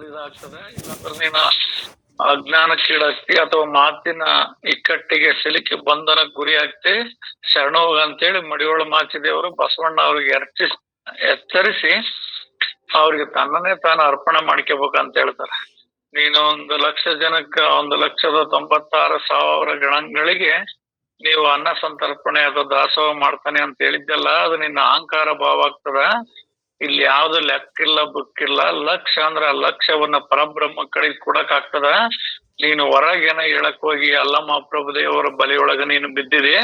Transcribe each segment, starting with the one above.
ಇದಾಗ್ತದೆ. ಇಲ್ಲಾಂದ್ರೆ ನೀನು ಅಜ್ಞಾನಕ್ಕೀಡಾಗ್ತಿ ಅಥವಾ ಮಾತಿನ ಇಕ್ಕಟ್ಟಿಗೆ ಸಿಲುಕಿ ಬಂಧನ ಗುರಿ ಆಗ್ತಿ ಶರಣ ಹೋಗ ಅಂತೇಳಿ ಮಡಿಯೋಳ ಮಾಚಿದೇವರು ಬಸವಣ್ಣ ಅವ್ರಿಗೆ ಎರ್ಚಿ, ಎಚ್ಚರಿಸಿ ಅವ್ರಿಗೆ ತನ್ನನ್ನೇ ತಾನು ಅರ್ಪಣೆ ಮಾಡ್ಕೋಬೇಕಂತ ಹೇಳ್ತಾರೆ. ನೀನು ಒಂದು ಲಕ್ಷ ಜನಕ್ಕ ಒಂದು ಲಕ್ಷದ ತೊಂಬತ್ತಾರು ಸಾವಿರ ಗಣಗಳಿಗೆ ನೀವು ಅನ್ನ ಸಂತರ್ಪಣೆ ಅಥವಾ ದಾಸೋಹ ಮಾಡ್ತಾನೆ ಅಂತ ಹೇಳಿದ್ದೆಲ್ಲ ಅದು ನಿನ್ನ ಅಹಂಕಾರ ಭಾವ ಆಗ್ತದ. ಇಲ್ಲಿ ಯಾವ್ದು ಲೆಕ್ಕಿಲ್ಲ, ಬುಕ್ಕಿಲ್ಲ, ಲಕ್ಷ ಅಂದ್ರ ಲಕ್ಷವನ್ನ ಪರಬ್ರಹ್ಮ ಕಡೆಗೆ ಕೊಡಕ್ ಆಗ್ತದ? ನೀನು ಹೊರಗೇನ ಹೇಳಕ್ ಹೋಗಿ ಅಲ್ಲಮ್ಮ ಪ್ರಭುದೇವರ ಬಲಿಯೊಳಗ ನೀನು ಬಿದ್ದಿದೆ,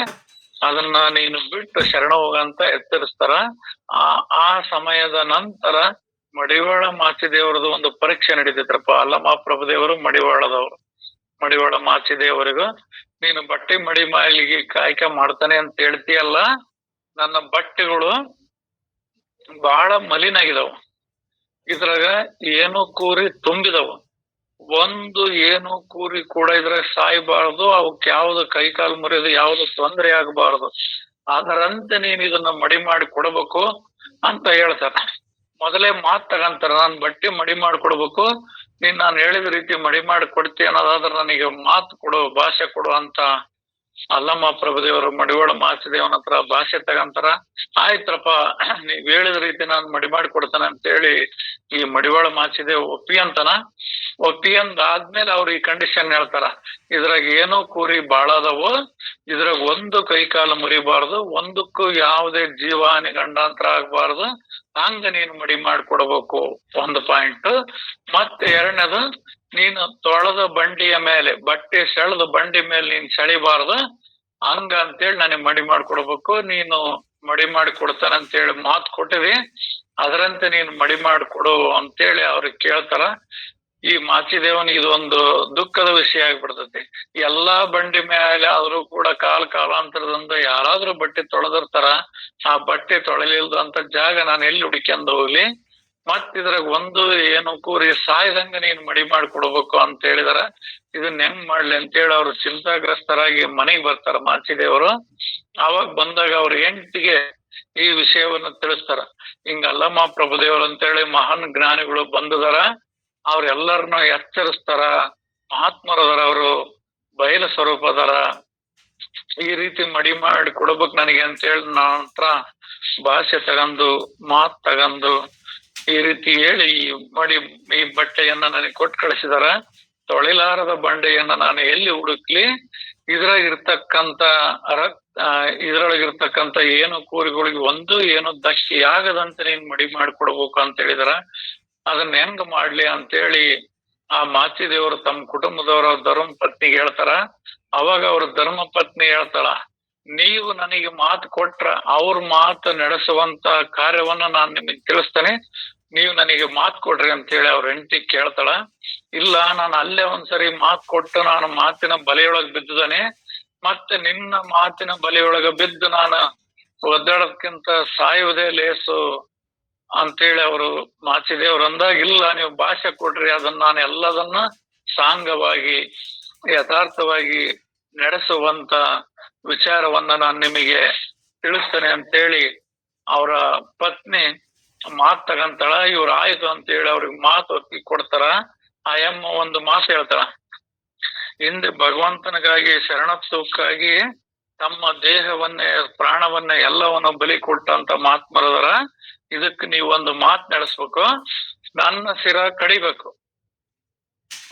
ಅದನ್ನ ನೀನು ಬಿಟ್ಟು ಶರಣ ಹೋಗಂತ ಎತ್ತರಿಸ್ತಾರ. ಆ ಆ ಸಮಯದ ನಂತರ ಮಡಿವಾಳ ಮಾಚಿದೇವರದು ಒಂದು ಪರೀಕ್ಷೆ ನಡೀತಿತ್ರಪ್ಪ. ಅಲ್ಲಮ್ಮ ಪ್ರಭುದೇವರು ಮಡಿವಾಳದವರು. ಮಡಿವಾಳ ಮಾಚಿದೇವರಿಗೂ, ನೀನು ಬಟ್ಟೆ ಮಡಿ ಮಾಲಿಗೆ ಕಾಯ್ಕೆ ಮಾಡ್ತಾನೆ ಅಂತ ಹೇಳ್ತೀಯಲ್ಲ, ನನ್ನ ಬಟ್ಟೆಗಳು ಬಹಳ ಮಲಿನಾಗಿದಾವ. ಇದ್ರಾಗ ಏನು ಕೂರಿ ತುಂಬಿದವು. ಒಂದು ಏನು ಕೂರಿ ಕೂಡ ಇದ್ರಾಗ ಸಾಯ್ಬಾರ್ದು, ಅವಕ್ ಯಾವ್ದು ಕೈ ಕಾಲು ಮುರಿಯೋದು ಯಾವ್ದು ತೊಂದರೆ ಆಗಬಾರದು. ಅದರಂತೆ ನೀನ್ ಇದನ್ನ ಮಡಿ ಮಾಡಿ ಕೊಡ್ಬೇಕು ಅಂತ ಹೇಳ್ತಾರ. ಮೊದಲೇ ಮಾತ್ ತಗಂತಾರ, ನಾನ್ ಬಟ್ಟೆ ಮಡಿ ಮಾಡಿ ಕೊಡ್ಬೇಕು. ನೀನ್ ನಾನು ಹೇಳಿದ ರೀತಿ ಮಡಿ ಮಾಡಿ ಕೊಡ್ತಿ ಅನ್ನೋದಾದ್ರೆ ನನಗೆ ಮಾತು ಕೊಡು, ಭಾಷೆ ಕೊಡು ಅಂತ ಅಲ್ಲಮ್ಮ ಪ್ರಭುದೇವರು ಮಡಿವಾಳ ಮಾಚಿದೇವನ ಹತ್ರ ಭಾಷೆ ತಗಂತಾರ, ಆಯ್ತ್ರಪ್ಪ, ನೀವ್ ಹೇಳಿದ ರೀತಿ ನಾನ್ ಮಡಿ ಮಾಡಿ ಕೊಡ್ತಾನೆ ಅಂತ ಹೇಳಿ ಈ ಮಡಿವಾಳ ಮಾಚಿದೆ ಒಪ್ಪಿ ಅಂತನ? ಒಪ್ಪಿ ಅಂದಾದ್ಮೇಲೆ ಅವ್ರು ಈ ಕಂಡೀಷನ್ ಹೇಳ್ತಾರ. ಇದ್ರಾಗ ಏನೋ ಕೂರಿ ಬಾಳ ಅದಾವು ಇದ್ರಾಗ ಒಂದು ಕೈ ಕಾಲು ಮುರಿಬಾರ್ದು, ಒಂದಕ್ಕೂ ಯಾವುದೇ ಜೀವಾನಿ ಗಂಡಾಂತರ ಆಗ್ಬಾರ್ದು, ಹಂಗ ನೀನು ಮಡಿ ಮಾಡ್ಕೊಡ್ಬೇಕು, ಒಂದು ಪಾಯಿಂಟ್ ಮತ್ತೆ ಎರಡನೇದು, ನೀನು ತೊಳೆದ ಬಂಡಿಯ ಮೇಲೆ, ಬಟ್ಟೆ ಸೆಳೆದ ಬಂಡಿ ಮೇಲೆ ನೀನ್ ಸೆಳಿಬಾರ್ದು, ಹಂಗ ಅಂತೇಳಿ ನನಗೆ ಮಡಿ ಮಾಡ್ಕೊಡ್ಬೇಕು, ನೀನು ಮಡಿ ಮಾಡಿ ಅಂತ ಹೇಳಿ ಮಾತು ಕೊಟ್ಟಿವಿ. ಅದರಂತೆ ನೀನು ಮಡಿ ಮಾಡಿ ಕೊಡು ಅಂತೇಳಿ ಅವ್ರಿಗೆ ಕೇಳ್ತಾರ. ಈ ಮಾಚಿದೇವನಿಗೆ ಇದೊಂದು ದುಃಖದ ವಿಷಯ ಆಗ್ಬಿಡ್ತೈತಿ. ಎಲ್ಲಾ ಬಂಡಿ ಮೇಲೆ ಆದ್ರೂ ಕೂಡ ಕಾಲ ಕಾಲಾಂತರದಿಂದ ಯಾರಾದ್ರೂ ಬಟ್ಟೆ ತೊಳೆದಿರ್ತಾರ. ಆ ಬಟ್ಟೆ ತೊಳೆಲಿಲ್ದಂತ ಜಾಗ ನಾನು ಎಲ್ಲಿ ಹುಡುಕ್ಯಂದ ಹೋಗ್ಲಿ? ಮತ್ ಇದ್ರಾಗ ಒಂದು ಏನು ಕೂರಿ ಸಾಯ್ದಂಗ ನೀನ್ ಮಡಿ ಮಾಡ್ಕೊಡ್ಬೇಕು ಅಂತ ಹೇಳಿದಾರ. ಇದನ್ನ ಹೆಂಗ್ ಮಾಡ್ಲಿ ಅಂತೇಳಿ ಅವ್ರು ಚಿಂತಾಗ್ರಸ್ತರಾಗಿ ಮನೆಗ್ ಬರ್ತಾರ ಮಾಚಿದೇವರು. ಅವಾಗ ಬಂದಾಗ ಅವ್ರ ಹೆಂಡತಿಗೆ ಈ ವಿಷಯವನ್ನ ತಿಳಿಸ್ತಾರ. ಹಿಂಗ ಅಲ್ಲಮ್ಮ ಪ್ರಭುದೇವರು ಅಂತೇಳಿ ಮಹಾನ್ ಜ್ಞಾನಿಗಳು ಬಂದದಾರ. ಅವ್ರೆಲ್ಲರನ್ನು ಎಚ್ಚರಿಸ್ತಾರ. ಮಹಾತ್ಮರದಾರ ಅವರು, ಬಯಲ ಸ್ವರೂಪದಾರ. ಈ ರೀತಿ ಮಡಿ ಮಾಡಿ ಕೊಡ್ಬೇಕು ನನಗೆ ಅಂತ ಅಂತೇಳಿ ನಂತರ ಭಾಷೆ ತಗಂದು, ಮಾತ್ ತಗಂದು ಈ ರೀತಿ ಹೇಳಿ ಮಡಿ, ಈ ಬಟ್ಟೆಯನ್ನ ನನಗೆ ಕೊಟ್ಟು ಕಳಿಸಿದಾರ. ತೊಳಿಲಾರದ ಬಂಡೆಯನ್ನ ನಾನು ಎಲ್ಲಿ ಹುಡುಕ್ಲಿ? ಇದ್ರಾಗಿರ್ತಕ್ಕಂತ ರಕ್ತ ರಕ್ ಇದ್ರೊಳಗಿರ್ತಕ್ಕಂತ ಏನು ಕೂರಿಗಳಿಗೆ ಒಂದು ಏನು ಆಗದಂತೆ ನೀನ್ ಮಡಿ ಮಾಡ್ಕೊಡ್ಬೇಕು ಅಂತ ಹೇಳಿದಾರ. ಅದನ್ನ ಹೆಂಗ್ ಮಾಡ್ಲಿ ಅಂತೇಳಿ ಆ ಮಾಚಿದೇವರು ತಮ್ಮ ಕುಟುಂಬದವರ ಧರ್ಮ ಪತ್ನಿಗೆ ಹೇಳ್ತಾರ. ಅವಾಗ ಅವ್ರ ಧರ್ಮ ಪತ್ನಿ ಹೇಳ್ತಾಳ ನೀವು ನನಗೆ ಮಾತು ಕೊಟ್ರ ಅವ್ರ ಮಾತು ನಡೆಸುವಂತ ಕಾರ್ಯವನ್ನ ನಾನು ನಿಮಗೆ ತಿಳಿಸ್ತೇನೆ. ನೀವು ನನಗೆ ಮಾತು ಕೊಡ್ರಿ ಅಂತ ಹೇಳಿ ಅವ್ರ ಹೆಂಡತಿ ಕೇಳ್ತಾಳ. ಇಲ್ಲ, ನಾನು ಅಲ್ಲೇ ಒಂದ್ಸರಿ ಮಾತು ಕೊಟ್ಟು ನಾನು ಮಾತಿನ ಬಲೆಯೊಳಗೆ ಬಿದ್ದಿದ್ದಾನೆ ಮತ್ತೆ ನಿನ್ನ ಮಾತಿನ ಬಲೆಯೊಳಗ ಬಿದ್ದು ನಾನು ಒದ್ದಾಡೋದ್ಕಿಂತ ಸಾಯುವುದೇ ಲೇಸು ಅಂತೇಳಿ ಅವರು ಮಾಚಿದೇವ್ರು ಅಂದಾಗ, ಇಲ್ಲ, ನೀವು ಭಾಷೆ ಕೊಡ್ರಿ. ಅದನ್ನ ನಾನು ಎಲ್ಲದನ್ನ ಸಾಂಗವಾಗಿ, ಯಥಾರ್ಥವಾಗಿ ನಡೆಸುವಂತ ವಿಚಾರವನ್ನ ನಾನು ನಿಮಗೆ ತಿಳಿಸ್ತೇನೆ ಅಂತೇಳಿ ಅವರ ಪತ್ನಿ ಮಾತ್ ತಗಂತಾಳ ಇವ್ರು ಆಯ್ತು ಅಂತೇಳಿ ಅವ್ರಿಗೆ ಮಾತು ಒತ್ತಿ ಕೊಡ್ತಾರ. ಆ ಎಮ್ಮ ಒಂದು ಮಾತು ಹೇಳ್ತಾಳ. ಹಿಂದೆ ಭಗವಂತನಿಗಾಗಿ ಶರಣತ್ವಕ್ಕಾಗಿ ತಮ್ಮ ದೇಹವನ್ನೇ, ಪ್ರಾಣವನ್ನ ಎಲ್ಲವನ್ನ ಬಲಿ ಕೊಟ್ಟಂತ ಮಹಾತ್ಮರದರ ಇದಕ್ಕೆ ನೀವು ಒಂದು ಮಾತ್ ನಡೆಸ್ಬೇಕು. ನನ್ನ ಶಿರ ಕಡಿಬೇಕು.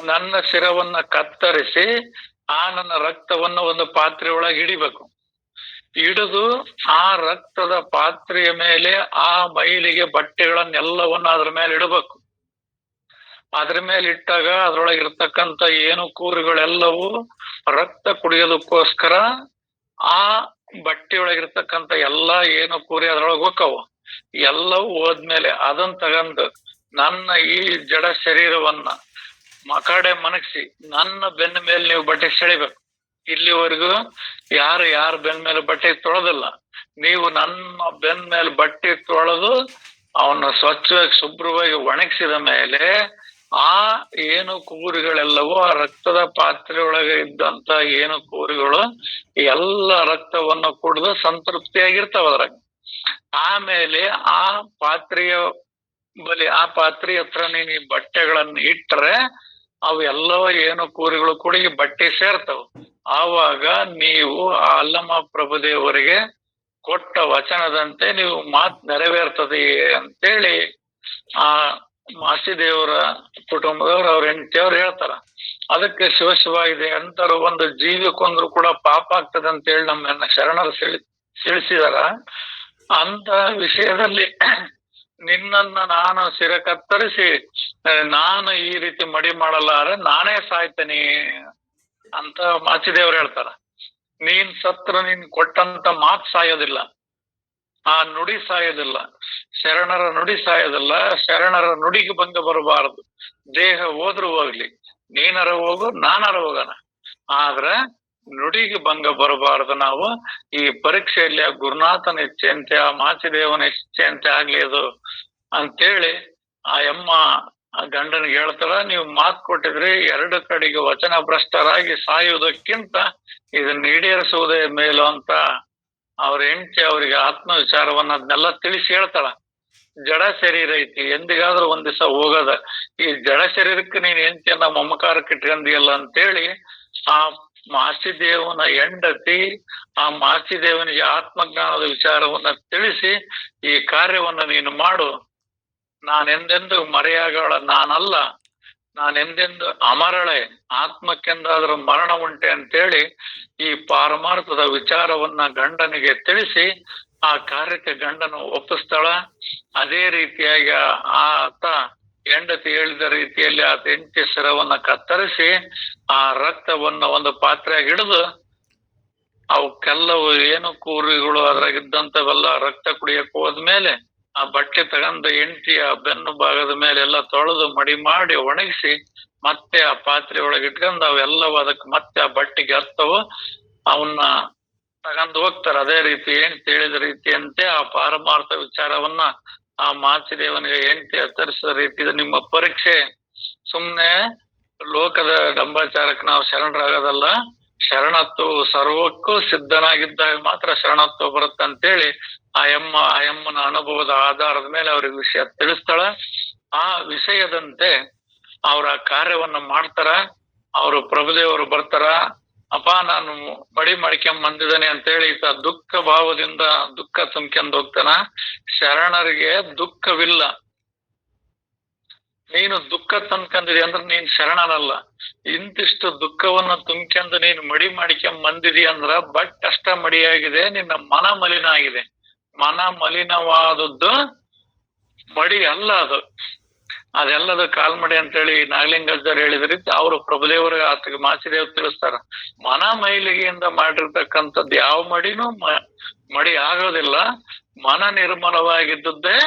ನನ್ನ ಶಿರವನ್ನ ಕತ್ತರಿಸಿ ಆ ನನ್ನ ರಕ್ತವನ್ನು ಒಂದು ಪಾತ್ರೆ ಒಳಗೆ ಹಿಡಿಬೇಕು. ಹಿಡಿದು ಆ ರಕ್ತದ ಪಾತ್ರೆಯ ಮೇಲೆ ಆ ಮೈಲಿಗೆ ಬಟ್ಟೆಗಳನ್ನೆಲ್ಲವನ್ನು ಅದ್ರ ಮೇಲೆ ಇಡಬೇಕು. ಅದ್ರ ಮೇಲೆ ಇಟ್ಟಾಗ ಅದ್ರೊಳಗೆ ಇರ್ತಕ್ಕಂತ ಏನು ಕೂರುಗಳೆಲ್ಲವೂ ರಕ್ತ ಕುಡಿಯೋದಕ್ಕೋಸ್ಕರ ಆ ಬಟ್ಟೆಯೊಳಗಿರ್ತಕ್ಕಂಥ ಎಲ್ಲಾ ಏನು ಕೂರಿ ಅದ್ರೊಳಗೆ ಹೋಕ್ಕವು ಎಲ್ಲವೂ ಹೋದ್ಮೇಲೆ ಅದನ್ನ ತಗೊಂಡು ನನ್ನ ಈ ಜಡ ಶರೀರವನ್ನ ಮಕಾಡೆ ಮನಗಿಸಿ, ನನ್ನ ಬೆನ್ನ ಮೇಲೆ ನೀವು ಬಟ್ಟೆ ಸೆಳಿಬೇಕು. ಇಲ್ಲಿವರೆಗೂ ಯಾರು ಯಾರ ಬೆನ್ನ ಮೇಲೆ ಬಟ್ಟೆ ತೊಳೆದಿಲ್ಲ. ನೀವು ನನ್ನ ಬೆನ್ನ ಮೇಲೆ ಬಟ್ಟೆ ತೊಳೆದು ಅವನ್ನ ಸ್ವಚ್ಛವಾಗಿ, ಶುಭ್ರವಾಗಿ ಒಣಗಿಸಿದ ಮೇಲೆ ಆ ಏನು ಕೂರುಗಳೆಲ್ಲವೂ, ಆ ರಕ್ತದ ಪಾತ್ರೆ ಒಳಗೆ ಇದ್ದಂತ ಏನು ಕೂರುಗಳು, ಎಲ್ಲ ರಕ್ತವನ್ನು ಕುಡಿದು ಸಂತೃಪ್ತಿಯಾಗಿರ್ತಾವ ಅದ್ರಾಗ. ಆಮೇಲೆ ಆ ಪಾತ್ರೆಯ ಬಲಿ, ಆ ಪಾತ್ರೆ ಹತ್ರ ನೀನ್ ಈ ಬಟ್ಟೆಗಳನ್ನ ಇಟ್ರೆ ಅವು ಎಲ್ಲವ ಏನು ಕೂರಿಗಳು ಕೂಡ ಬಟ್ಟೆ ಸೇರ್ತವೆ. ಆವಾಗ ನೀವು ಆ ಅಲ್ಲಮ ಪ್ರಭುದೇವರಿಗೆ ಕೊಟ್ಟ ವಚನದಂತೆ ನೀವು ಮಾತ್ ನೆರವೇರ್ತದೆ ಅಂತೇಳಿ ಆ ಮಾಸಿದೇವರ ಕುಟುಂಬದವ್ರು ಅವ್ರ ಹೆಂಡತಿಯವ್ರು ಹೇಳ್ತಾರ. ಅದಕ್ಕೆ ಶಿವ ಇದೆ ಅಂತಾರು ಒಂದು ಜೀವಿ ಕೊಂದ್ರು ಕೂಡ ಪಾಪ ಆಗ್ತದೆ ಅಂತ ಹೇಳಿ ನಮ್ಮನ್ನ ಶರಣರು ಸಿಳಿ ತಿಳಿಸಿದಾರ. ಅಂತ ವಿಷಯದಲ್ಲಿ ನಿನ್ನನ್ನ ನಾನು ಸಿರ ಕತ್ತರಿಸಿ ನಾನು ಈ ರೀತಿ ಮಡಿ ಮಾಡಲಾರೆ ನಾನೇ ಸಾಯ್ತೇನೆ ಅಂತ ಮಾಚಿದೇವ್ರು ಹೇಳ್ತಾರ. ನೀನ್ ಸತ್ರ ನೀನ್ ಕೊಟ್ಟಂತ ಮಾತ್ ಸಾಯೋದಿಲ್ಲ. ಆ ನುಡಿ ಸಾಯೋದಿಲ್ಲ. ಶರಣರ ನುಡಿ ಸಾಯೋದಿಲ್ಲ. ಶರಣರ ನುಡಿಗೆ ಬಂದು ಬರಬಾರದು. ದೇಹ ಹೋದ್ರು ಹೋಗ್ಲಿ. ನೀನಾರ ಹೋಗು, ನಾನಾರ ಹೋಗೋಣ. ಆದ್ರ ನುಡಿಗೆ ಭಂಗ ಬರಬಾರದು ನಾವು. ಈ ಪರೀಕ್ಷೆಯಲ್ಲಿ ಆ ಗುರುನಾಥನ ಇಚ್ಛೆಯಂತೆ, ಆ ಮಾಚಿದೇವನ ಇಚ್ಛೆಯಂತೆ ಆಗ್ಲಿ ಅದು ಅಂತೇಳಿ ಆ ಎಮ್ಮ, ಆ ಗಂಡನಿಗೆ ಹೇಳ್ತಾರ ನೀವು ಮಾತು ಕೊಟ್ಟಿದ್ರಿ ಎರಡು ಕಡೆಗೆ ವಚನ ಭ್ರಷ್ಟರಾಗಿ ಸಾಯುವುದಕ್ಕಿಂತ ಇದನ್ನ ಈಡೇರಿಸುವುದೇ ಮೇಲು ಅಂತ ಅವ್ರ ಹೆಂಡತಿ ಅವರಿಗೆ ಆತ್ಮ ವಿಚಾರವನ್ನ ಅದನ್ನೆಲ್ಲ ತಿಳಿಸಿ ಹೇಳ್ತಾಳ. ಜಡ ಶರೀರ ಐತಿ, ಎಂದಿಗಾದ್ರೂ ಒಂದ್ ದಿವಸ ಹೋಗದ. ಈ ಜಡ ಶರೀರಕ್ಕೆ ನೀನ್ ಹೆಂಡತಿಯನ್ನ ಮಮಕಾರಕ್ಕೆ ಇಟ್ಕೊಂಡಿಯಲ್ಲ ಅಂತೇಳಿ ಆ ಮಾಸಿದೇವನ ಹೆಂಡತಿ, ಆ ಮಾಸಿದೇವನಿಗೆ ಆತ್ಮಜ್ಞಾನದ ವಿಚಾರವನ್ನ ತಿಳಿಸಿ, ಈ ಕಾರ್ಯವನ್ನು ನೀನು ಮಾಡು. ನಾನೆಂದೆಂದು ಮರೆಯಾಗಳ ನಾನಲ್ಲ. ನಾನೆಂದೆಂದು ಅಮರಳೆ? ಆತ್ಮಕ್ಕೆಂದಾದರೂ ಮರಣ ಉಂಟೆ ಅಂತೇಳಿ ಈ ಪಾರಮಾರ್ಥದ ವಿಚಾರವನ್ನ ಗಂಡನಿಗೆ ತಿಳಿಸಿ, ಆ ಕಾರ್ಯಕ್ಕೆ ಗಂಡನು ಒಪ್ಪಿಸ್ತಾಳ. ಅದೇ ರೀತಿಯಾಗಿ ಆತ ಹೆಂಡತಿ ಹೇಳಿದ ರೀತಿಯಲ್ಲಿ ಆ ತೆಂಚೆ ಶಿರವನ್ನ ಕತ್ತರಿಸಿ ಆ ರಕ್ತವನ್ನ ಒಂದು ಪಾತ್ರೆಯಾಗಿ ಹಿಡಿದು ಅವಕ್ಕೆಲ್ಲವು ಏನು ಕೂರಿಗಳು ಅದ್ರಾಗಿದ್ದಂಥವೆಲ್ಲ ರಕ್ತ ಕುಡಿಯಕ್ ಹೋದ್ಮೇಲೆ ಆ ಬಟ್ಟೆ ತಗೊಂಡು ಹೆಂಡತಿಯ ಬೆನ್ನು ಭಾಗದ ಮೇಲೆ ಎಲ್ಲ ತೊಳೆದು ಮಡಿ ಮಾಡಿ ಒಣಗಿಸಿ ಮತ್ತೆ ಆ ಪಾತ್ರೆ ಒಳಗೆ ಇಟ್ಕೊಂಡು ಅವೆಲ್ಲವೂ ಅದಕ್ಕೆ ಮತ್ತೆ ಆ ಬಟ್ಟೆಗೆ ಹತ್ತವು. ಅವನ್ನ ತಗೊಂಡು ಹೋಗ್ತಾರೆ. ಅದೇ ರೀತಿ ಏನ್ ತಿಳಿದ ರೀತಿಯಂತೆ ಆ ಪಾರಮಾರ್ಥ ವಿಚಾರವನ್ನ ಆ ಮಾಚಿದೇವನಿಗೆ ಹೆಂಡತಿ ಹತ್ತರಿಸೋ ರೀತಿ ನಿಮ್ಮ ಪರೀಕ್ಷೆ. ಸುಮ್ನೆ ಲೋಕದ ಡಂಬಾಚಾರಕ್ಕೆ ನಾವು ಶರಣರಾಗೋದಲ್ಲ, ಶರಣತ್ವ ಸರ್ವಕ್ಕೂ ಸಿದ್ಧನಾಗಿದ್ದಾಗ ಮಾತ್ರ ಶರಣತ್ವ ಬರುತ್ತೆ ಅಂತೇಳಿ ಆ ಎಮ್ಮ ಆ ಎಮ್ಮನ ಅನುಭವದ ಆಧಾರದ ಮೇಲೆ ಅವ್ರಿಗೆ ವಿಷಯ ತಿಳಿಸ್ತಾಳ. ಆ ವಿಷಯದಂತೆ ಅವ್ರ ಕಾರ್ಯವನ್ನ ಮಾಡ್ತಾರ, ಅವರು ಪ್ರಭುದೇವರು ಬರ್ತಾರ ಅಪ್ಪ ನಾನು ಮಡಿ ಮಾಡ್ಕೊಂಡ್ ಬಂದಿದ್ದೇನೆ ಅಂತೇಳಿ ಈತ ದುಃಖ ಭಾವದಿಂದ ದುಃಖ ತುಂಬ್ಕೊಂಡ್ ಹೋಗ್ತಾನ. ಶರಣರಿಗೆ ದುಃಖವಿಲ್ಲ. ನೀನು ದುಃಖ ತಂದ್ಕೊಂಡಿದಿ ಅಂದ್ರೆ ನೀನ್ ಶರಣನಲ್ಲ. ಇಂತಿಷ್ಟು ದುಃಖವನ್ನ ತುಂಬ್ಕೊಂಡು ನೀನು ಮಡಿ ಮಾಡ್ಕೊಂಡ್ ಬಂದಿದಿ ಅಂದ್ರ ಬಟ್ ಅಷ್ಟ ಮಡಿಯಾಗಿದೆ, ನಿನ್ನ ಮನ ಮಲಿನ ಆಗಿದೆ. ಮನ ಮಲಿನವಾದದ್ದು ಮಡಿ ಅಲ್ಲ ಅದು. ಅದೆಲ್ಲದು ಕಾಲ್ಮಡಿ ಅಂತೇಳಿ ನಾಗಲಿಂಗಜ್ಜರ್ ಹೇಳಿದ್ರಿಂದ ಅವರು ಪ್ರಭುದೇವರ ಆತಗೆ ಮಾಚಿದೇವ್ ತಿಳಿಸ್ತಾರ. ಮನ ಮೈಲಿಗೆಯಿಂದ ಮಾಡಿರ್ತಕ್ಕಂಥದ್ದು ಯಾವ ಮಡಿನೂ ಮಡಿ ಆಗೋದಿಲ್ಲ. ಮನ ನಿರ್ಮಲವಾಗಿದ್ದದ್ದೇ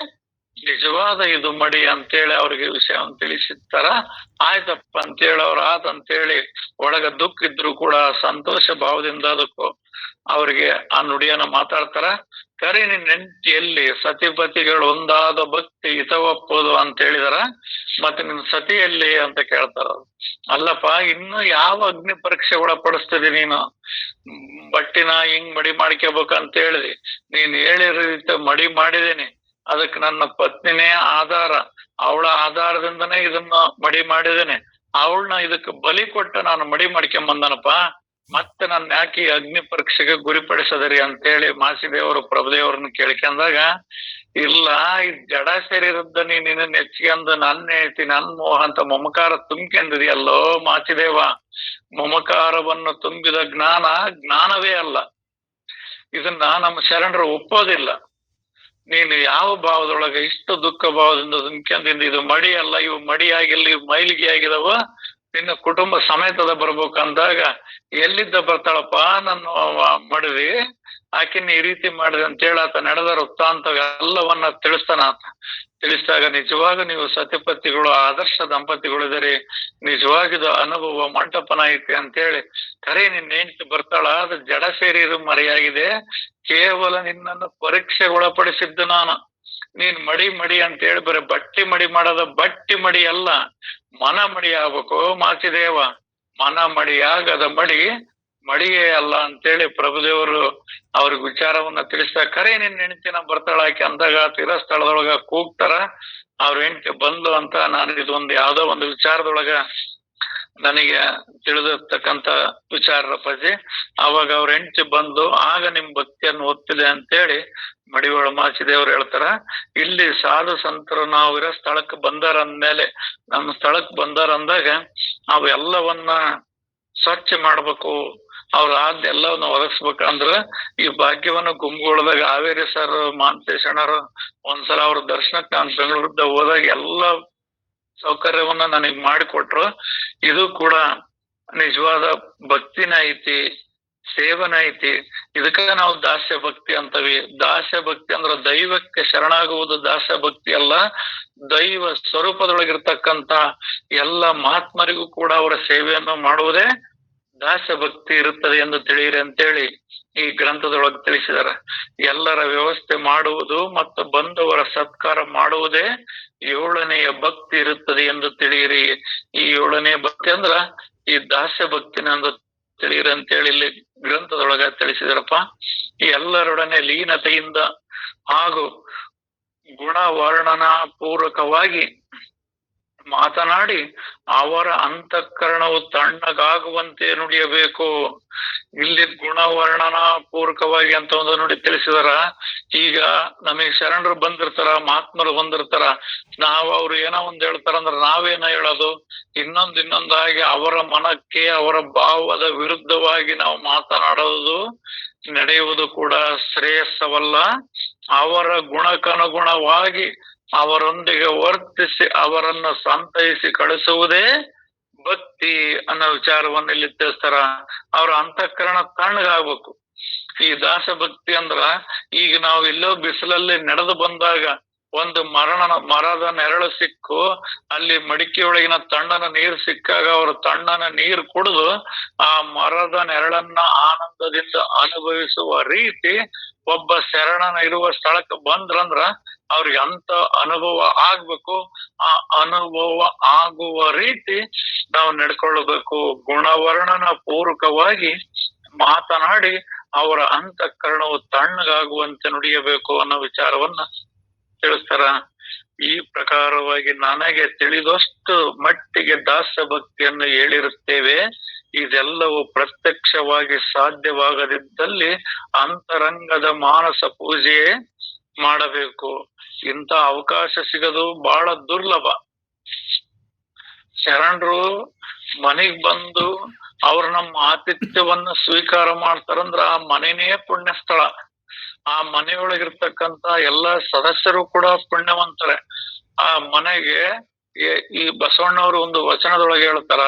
ನಿಜವಾದ ಇದು ಮಡಿ ಅಂತೇಳಿ ಅವ್ರಿಗೆ ವಿಷಯವನ್ನು ತಿಳಿಸಿರ್ತಾರ. ಆಯ್ತಪ್ಪ ಅಂತೇಳಿ ಅವ್ರ ಆತಂತೇಳಿ ಒಳಗ ದುಃಖ ಇದ್ರು ಕೂಡ ಸಂತೋಷ ಭಾವದಿಂದ ಅದಕ್ಕೂ ಅವ್ರಿಗೆ ಆ ನುಡಿಯನ್ನ ಮಾತಾಡ್ತಾರ. ಕರಿ ನೆಂಟಿಯಲ್ಲಿ ಸತಿಪತಿಗಳು ಒಂದಾದ ಭಕ್ತಿ ಹಿತವಪ್ಪದು ಅಂತ ಹೇಳಿದಾರ. ಮತ್ತೆ ನಿನ್ ಸತಿಯಲ್ಲಿ ಅಂತ ಕೇಳ್ತಾರ. ಅಲ್ಲಪ್ಪ, ಇನ್ನು ಯಾವ ಅಗ್ನಿ ಪರೀಕ್ಷೆ ಒಳಪಡಿಸ್ತಿದಿ ನೀನು? ಬಟ್ಟಿನ ಹಿಂಗ್ ಮಡಿ ಮಾಡ್ಕೋಬೇಕು ಅಂತ ಹೇಳಿದಿ. ನೀನ್ ಹೇಳಿರೋ ಮಡಿ ಮಾಡಿದೀನಿ. ಅದಕ್ಕೆ ನನ್ನ ಪತ್ನಿನೇ ಆಧಾರ. ಅವಳ ಆಧಾರದಿಂದನೇ ಇದನ್ನ ಮಡಿ ಮಾಡಿದೇನೆ. ಅವಳನ್ನ ಇದಕ್ಕೆ ಬಲಿ ಕೊಟ್ಟು ನಾನು ಮಡಿ ಮಾಡ್ಕೊಂಡ್ ಬಂದನಪ್ಪ ಮತ್ತೆ ನನ್ನ ಯಾಕೆ ಅಗ್ನಿ ಪರೀಕ್ಷೆಗೆ ಗುರಿಪಡಿಸದರಿ ಅಂತೇಳಿ ಮಾಸಿದೇವರು ಪ್ರಭುದೇವರನ್ನ ಕೇಳ್ಕೊಂಡಾಗ, ಇಲ್ಲ, ಈ ಜಡ ಶರೀರದ್ದ ನೀನು ನೆಚ್ಚಿಗೆಂದು ನನ್ನ ಐತಿ ನನ್ ಮೋಹ ಅಂತ ಮಮಕಾರ ತುಂಬಿಕೊಂಡಿದೆಯಲ್ಲೋ ಮಾಚಿದೇವ ಮಮಕಾರವನ್ನು ತುಂಬಿದ ಜ್ಞಾನ ಜ್ಞಾನವೇ ಅಲ್ಲ. ಇದನ್ನ ನಮ್ಮ ಶರಣರು ಒಪ್ಪೋದಿಲ್ಲ. ನೀನು ಯಾವ ಭಾವದೊಳಗೆ ಇಷ್ಟು ದುಃಖ ಭಾವದಿಂದ ತುಂಬಿಕೊಂಡಿಂದ ಇದು ಮಡಿ ಅಲ್ಲ ಇವು ಮಡಿಯಾಗಿಲ್ಲ, ಇವು ಮೈಲಿಗೆ ಆಗಿದವ. ನಿನ್ನ ಕುಟುಂಬ ಸಮೇತದ ಬರ್ಬೇಕಂದಾಗ ಎಲ್ಲಿದ್ದ ಬರ್ತಾಳಪ್ಪ ನನ್ನ ಮಡವಿ? ಆಕಿನ ಈ ರೀತಿ ಮಾಡಿದೆ ಅಂತ ಹೇಳಿ ಆತ ನಡೆದ ವೃತ್ತಾಂತ ಎಲ್ಲವನ್ನ ತಿಳಿಸ್ತಾನ ತಿಳಿಸಿದಾಗ ನಿಜವಾಗ ನೀವು ಸತಿಪತಿಗಳು ಆದರ್ಶ ದಂಪತಿಗಳಿದರೆ ನಿಜವಾಗಿದ ಅನುಭವ ಮಂಟಪನ ಐತಿ ಅಂತೇಳಿ ಕರೆ ನಿನ್ನ ಹೆಂಡತಿ ಬರ್ತಾಳ ಅದು ಜಡ ಸೇರಿ ಮರೆಯಾಗಿದೆ. ಕೇವಲ ನಿನ್ನನ್ನು ಪರೀಕ್ಷೆಗೊಳಪಡಿಸಿದ್ದು ನಾನು. ನೀನ್ ಮಡಿ ಮಡಿ ಅಂತ ಹೇಳಿ ಬರೀ ಬಟ್ಟಿ ಮಡಿ ಮಾಡೋದ ಬಟ್ಟಿ ಮಡಿ ಅಲ್ಲ, ಮನ ಮಡಿ ಆಗ್ಬೇಕು ಮಾಚಿದೇವ. ಮನ ಮಡಿ ಆಗದ ಮಡಿ ಮಡಿಯೇ ಅಲ್ಲ ಅಂತೇಳಿ ಪ್ರಭುದೇವರು ಅವ್ರಿಗೆ ವಿಚಾರವನ್ನ ತಿಳಿಸ್ತಾ, ಕರೆ ನಿನ್ ಹೆಂಡತಿನ ಬರ್ತಾಳ, ಆಕೆ ಅಂದಾಗ ತೀರ ಸ್ಥಳದೊಳಗ ಕೂಗ್ತಾರ, ಅವ್ರ ಹೆಂಡತಿ ಬಂದ್ಲು ಅಂತ ನಾನು ಇದೊಂದು ಯಾವ್ದೋ ಒಂದು ವಿಚಾರದೊಳಗ ನನಗೆ ತಿಳಿದಿರ್ತಕ್ಕಂತ ವಿಚಾರ ಪಜಿ ಅವಾಗ ಅವ್ರ ಹೆಂಡತಿ ಬಂದು, ಆಗ ನಿಮ್ ಭಕ್ತಿಯನ್ನು ಒತ್ತಿದೆ ಅಂತೇಳಿ ಮಡಿವಾಳ ಮಾಚಿದೇವ್ರು ಹೇಳ್ತಾರ. ಇಲ್ಲಿ ಸಾಧು ಸಂತರು ನಾವು ಇರೋ ಸ್ಥಳಕ್ಕೆ ಬಂದಾರ ಅಂದ್ಮೇಲೆ, ನಮ್ಮ ಸ್ಥಳಕ್ಕೆ ಬಂದಾರ ಅಂದಾಗ ಅವೆಲ್ಲವನ್ನ ಸ್ವಚ್ಛ ಮಾಡ್ಬೇಕು. ಅವ್ರ ಆದ್ ಎಲ್ಲವನ್ನ ಒದಗಿಸ್ಬೇಕಂದ್ರ ಈ ಭಾಗ್ಯವನ್ನು ಗುಂಗುಳದಾಗ ಹಾವೇರಿ ಸರ್ ಮಾಂತೇಶಣ್ಣರು ಒಂದ್ಸಲ ಅವ್ರ ದರ್ಶನಕ್ಕೆ ನಾನು ಬೆಂಗಳೂರದ ಹೋದಾಗ ಎಲ್ಲ ಸೌಕರ್ಯವನ್ನ ನನಗ್ ಮಾಡಿಕೊಟ್ರು. ಇದು ಕೂಡ ನಿಜವಾದ ಭಕ್ತಿನ ಐತಿ, ಸೇವನ ಐತಿ. ಇದಕ್ಕ ನಾವು ದಾಸ್ಯ ಭಕ್ತಿ ಅಂತವಿ. ದಾಸ್ಯ ಭಕ್ತಿ ಅಂದ್ರ ದೈವಕ್ಕೆ ಶರಣಾಗುವುದು ದಾಸ್ಯ ಭಕ್ತಿ ಅಲ್ಲ. ದೈವ ಸ್ವರೂಪದೊಳಗಿರ್ತಕ್ಕಂತ ಎಲ್ಲ ಮಹಾತ್ಮರಿಗೂ ಕೂಡ ಅವರ ಸೇವೆಯನ್ನು ಮಾಡುವುದೇ ದಾಸ್ಯ ಭಕ್ತಿ ಇರುತ್ತದೆ ಎಂದು ತಿಳಿಯಿರಿ ಅಂತೇಳಿ ಈ ಗ್ರಂಥದೊಳಗೆ ತಿಳಿಸಿದಾರೆ ಎಲ್ಲರ ವ್ಯವಸ್ಥೆ ಮಾಡುವುದು ಮತ್ತು ಬಂದವರ ಸತ್ಕಾರ ಮಾಡುವುದೇ ಏಳನೆಯ ಭಕ್ತಿ ಇರುತ್ತದೆ ಎಂದು ತಿಳಿಯಿರಿ. ಈ ಏಳನೇ ಭಕ್ತಿ ಅಂದ್ರ ಈ ದಾಸ್ಯ ಭಕ್ತಿನ ಎಂದು ತಿಳಿಯಿರಿ ಅಂತೇಳಿ ಇಲ್ಲಿ ಗ್ರಂಥದೊಳಗ ತಿಳಿಸಿದಾರಪ್ಪ. ಎಲ್ಲರೊಡನೆ ಲೀನತೆಯಿಂದ ಹಾಗೂ ಗುಣ ವರ್ಣನ ಪೂರ್ವಕವಾಗಿ ಮಾತನಾಡಿ, ಅವರ ಅಂತಃಕರಣವು ತಣ್ಣಗಾಗುವಂತೆ ನುಡಿಯಬೇಕು. ಇಲ್ಲಿ ಗುಣವರ್ಣನಾ ಪೂರ್ವಕವಾಗಿ ಅಂತ ಒಂದು ನೋಡಿ ತಿಳಿಸಿದಾರ. ಈಗ ನಮಗೆ ಶರಣರು ಬಂದಿರ್ತಾರ, ಮಹಾತ್ಮರು ಬಂದಿರ್ತಾರ. ನಾವು ಅವ್ರು ಏನೋ ಒಂದ್ ಹೇಳ್ತಾರ ಅಂದ್ರೆ ನಾವೇನ ಹೇಳೋದು? ಇನ್ನೊಂದ್ ಇನ್ನೊಂದಾಗಿ ಅವರ ಮನಕ್ಕೆ, ಅವರ ಭಾವದ ವಿರುದ್ಧವಾಗಿ ನಾವು ಮಾತನಾಡೋದು ನಡೆಯುವುದು ಕೂಡ ಶ್ರೇಯಸ್ಸವಲ್ಲ. ಅವರ ಗುಣಕ್ಕನುಗುಣವಾಗಿ ಅವರೊಂದಿಗೆ ವರ್ತಿಸಿ ಅವರನ್ನು ಸಂತೈಸಿ ಕಳಿಸುವುದೇ ಭಕ್ತಿ ಅನ್ನೋ ವಿಚಾರವನ್ನ ಇಲ್ಲಿ ತಿಳಿಸ್ತಾರ. ಅವರ ಅಂತಃಕರಣ ತಣ್ಣಗಾಗ್ಬೇಕು. ಈ ದಾಸ ಭಕ್ತಿ ಅಂದ್ರ ಈಗ ನಾವು ಎಲ್ಲೋ ಬಿಸಿಲಲ್ಲಿ ನಡೆದು ಬಂದಾಗ ಒಂದು ಮರಣ ಮರದ ನೆರಳು ಸಿಕ್ಕು, ಅಲ್ಲಿ ಮಡಿಕೆಯೊಳಗಿನ ತಣ್ಣನ ನೀರು ಸಿಕ್ಕಾಗ ಅವರು ತಣ್ಣನ ನೀರು ಕುಡಿದು ಆ ಮರದ ನೆರಳನ್ನ ಆನಂದದಿಂದ ಅನುಭವಿಸುವ ರೀತಿ ಒಬ್ಬ ಶರಣನ ಇರುವ ಸ್ಥಳಕ್ಕೆ ಬಂದ್ರಂದ್ರ ಅವ್ರಿಗೆ ಅಂತ ಅನುಭವ ಆಗ್ಬೇಕು, ಆ ಅನುಭವ ಆಗುವ ರೀತಿ ನಾವು ನಡ್ಕೊಳ್ಬೇಕು ಗುಣವರ್ಣನ ಪೂರ್ವಕವಾಗಿ ಮಾತನಾಡಿ ಅವರ ಅಂತಃಕರಣವು ತಣ್ಣಗಾಗುವಂತೆ ನುಡಿಯಬೇಕು ಅನ್ನೋ ವಿಚಾರವನ್ನ ತಿಳಿಸ್ತಾರ. ಈ ಪ್ರಕಾರವಾಗಿ ನನಗೆ ತಿಳಿದಷ್ಟು ಮಟ್ಟಿಗೆ ದಾಸ ಭಕ್ತಿಯನ್ನು ಹೇಳಿರುತ್ತೇವೆ. ಇದೆಲ್ಲವೂ ಪ್ರತ್ಯಕ್ಷವಾಗಿ ಸಾಧ್ಯವಾಗದಿದ್ದಲ್ಲಿ ಅಂತರಂಗದ ಮಾನಸ ಪೂಜೆಯೇ ಮಾಡಬೇಕು. ಇಂಥ ಅವಕಾಶ ಸಿಗದು ಬಹಳ ದುರ್ಲಭ. ಶರಣರು ಮನೆಗ್ ಬಂದು ಅವ್ರ ನಮ್ಮ ಆತಿಥ್ಯವನ್ನ ಸ್ವೀಕಾರ ಮಾಡ್ತಾರಂದ್ರ ಆ ಮನೆನೇ ಪುಣ್ಯ ಸ್ಥಳ ಆ ಮನೆಯೊಳಗಿರ್ತಕ್ಕಂತ ಎಲ್ಲಾ ಸದಸ್ಯರು ಕೂಡ ಪುಣ್ಯವಂತರೆ. ಆ ಮನೆಗೆ ಈ- ಬಸವಣ್ಣವ್ರು ಒಂದು ವಚನದೊಳಗೆ ಹೇಳ್ತಾರ